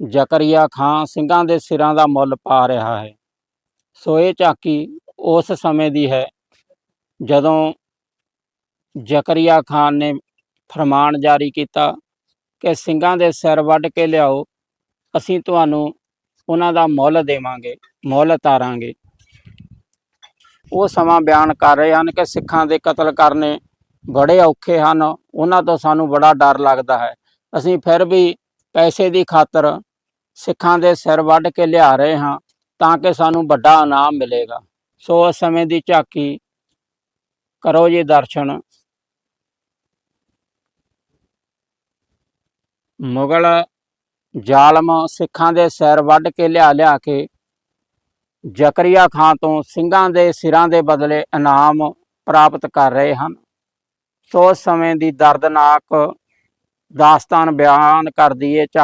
ਜ਼ਕਰੀਆ ਖਾਨ ਸਿੰਘਾਂ ਦੇ ਸਿਰਾਂ ਦਾ ਮੁੱਲ ਪਾ ਰਿਹਾ ਹੈ। ਸੋ ਇਹ ਝਾਕੀ ਉਸ ਸਮੇਂ ਦੀ ਹੈ ਜਦੋਂ ਜ਼ਕਰੀਆ ਖਾਨ ਨੇ ਫਰਮਾਨ ਜਾਰੀ ਕੀਤਾ ਕਿ ਸਿੰਘਾਂ ਦੇ ਸਿਰ ਵੱਢ ਕੇ ਲਿਆਓ, ਅਸੀਂ ਤੁਹਾਨੂੰ ਉਹਨਾਂ ਦਾ ਮੁੱਲ ਦੇਵਾਂਗੇ, ਮੁੱਲ ਤਾਰਾਂਗੇ। ਉਹ ਸਮਾਂ ਬਿਆਨ ਕਰ ਰਹੇ ਹਨ ਕਿ ਸਿੱਖਾਂ ਦੇ ਕਤਲ ਕਰਨੇ ਬੜੇ ਔਖੇ ਹਨ, ਉਹਨਾਂ ਤੋਂ ਸਾਨੂੰ ਬੜਾ ਡਰ ਲੱਗਦਾ ਹੈ। ਅਸੀਂ ਫਿਰ ਵੀ ਪੈਸੇ ਦੀ ਖਾਤਰ ਸਿੱਖਾਂ ਦੇ ਸਿਰ ਵੱਢ ਕੇ ਲਿਆ ਰਹੇ ਹਾਂ ਤਾਂ ਕਿ ਸਾਨੂੰ ਵੱਡਾ ਇਨਾਮ ਮਿਲੇਗਾ। ਸੋ ਉਸ ਸਮੇਂ ਦੀ ਝਾਕੀ, ਕਰੋ ਜੀ ਦਰਸ਼ਨ। ਮੁਗਲ ਜ਼ਾਲਮ ਸਿੱਖਾਂ ਦੇ ਸਿਰ ਵੱਢ ਕੇ ਲਿਆ ਲਿਆ ਕੇ ਜ਼ਕਰੀਆ ਖਾਂ ਤੋਂ ਸਿੰਘਾਂ ਦੇ ਸਿਰਾਂ ਦੇ ਬਦਲੇ ਇਨਾਮ ਪ੍ਰਾਪਤ ਕਰ ਰਹੇ ਹਨ। ਸੋ ਸਮੇਂ ਦੀ ਦਰਦਨਾਕ ਦਾਸਤਾਨ ਬਿਆਨ ਕਰਦੀ ਹੈ ਝਾ